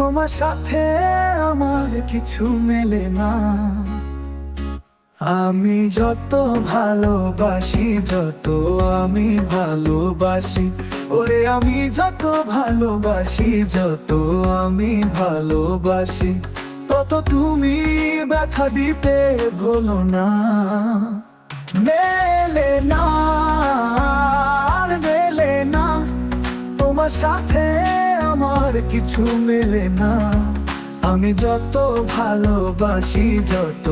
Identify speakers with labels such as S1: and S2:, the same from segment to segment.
S1: তোমার সাথে আমার কিছু মেলে না। আমি যত ভালোবাসি, যত আমি ভালোবাসি, ওরে আমি যত ভালোবাসি, যত আমি ভালোবাসি, তত তুমি ব্যথা দিতে ভুলো না। মেলে না মেলে না, তোমার সাথে আমার কিছু মেলে না। আমি যত ভালোবাসি, যত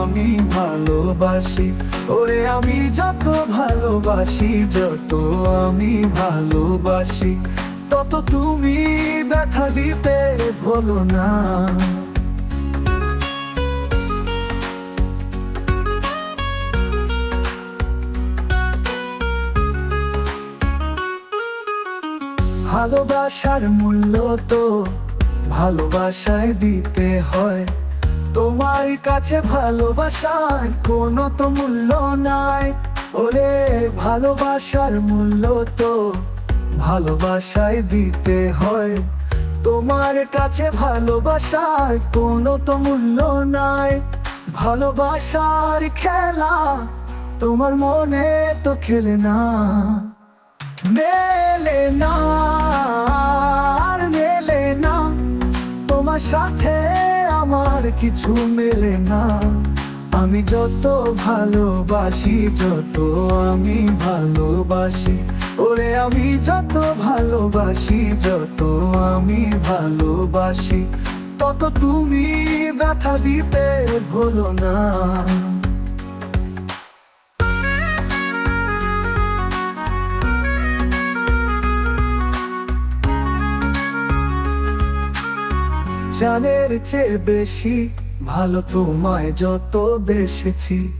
S1: আমি ভালোবাসি, ওরে আমি যত ভালোবাসি, যত আমি ভালোবাসি, তত তুমি ব্যথা দিতে ভোলো না। ভালোবাসার মূল্য তো ভালোবাসায় দিতে হয়। তোমার কাছে ভালোবাসার কোনো তো মূল্য নাই। ওরে, ভালোবাসার মূল্য তো ভালোবাসায় দিতে হয়। তোমার কাছে ভালোবাসার কোনো তো মূল্য নাই। ভালোবাসার খেলা তোমার মনে তো খেলে না। কিছু মেলে না। আমি যত ভালোবাসি, যত আমি ভালোবাসি, ওরে আমি যত ভালোবাসি, যত আমি ভালোবাসি, তত তুমি ব্যথা দিতে ভুলো না। জানের চেয়ে বেশি ভালো তোমায় যত বেসেছি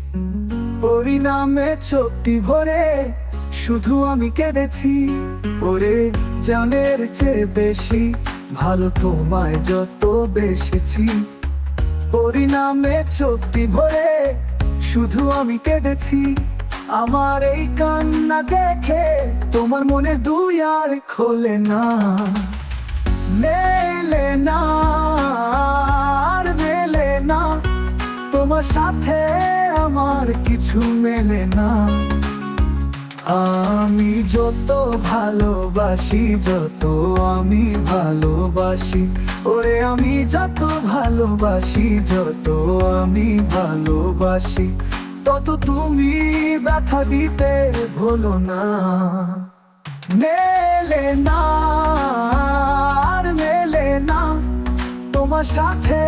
S1: পরিণামে চোখটি ভরে শুধু আমি কেঁদেছি। ওরে, জানের চেয়ে বেশি ভালো তোমায় যত বেসেছি পরিণামে চোখটি ভরে শুধু আমি কেঁদেছি। আমার এই কান্না দেখে তোমার মনে দুই আর খোলে না। মেলে না। তোমার সাথে আমার কিছু মেলে না। আমি যত ভালোবাসি, যত আমি ভালোবাসি, ওরে আমি যত ভালোবাসি, যত আমি ভালোবাসি, তত তুমি ব্যথা দিতে ভুলো না। মেলে না, আর মেলে না, তোমার সাথে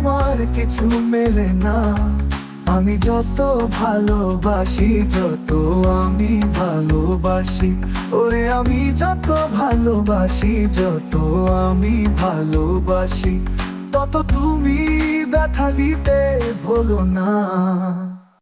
S1: আমার কিছু মেলে না। আমি যত ভালোবাসি, যত আমি ভালোবাসি, ওরে আমি যত ভালোবাসি, যত আমি ভালোবাসি, তত তুমি ব্যথা দিতে ভোলো না।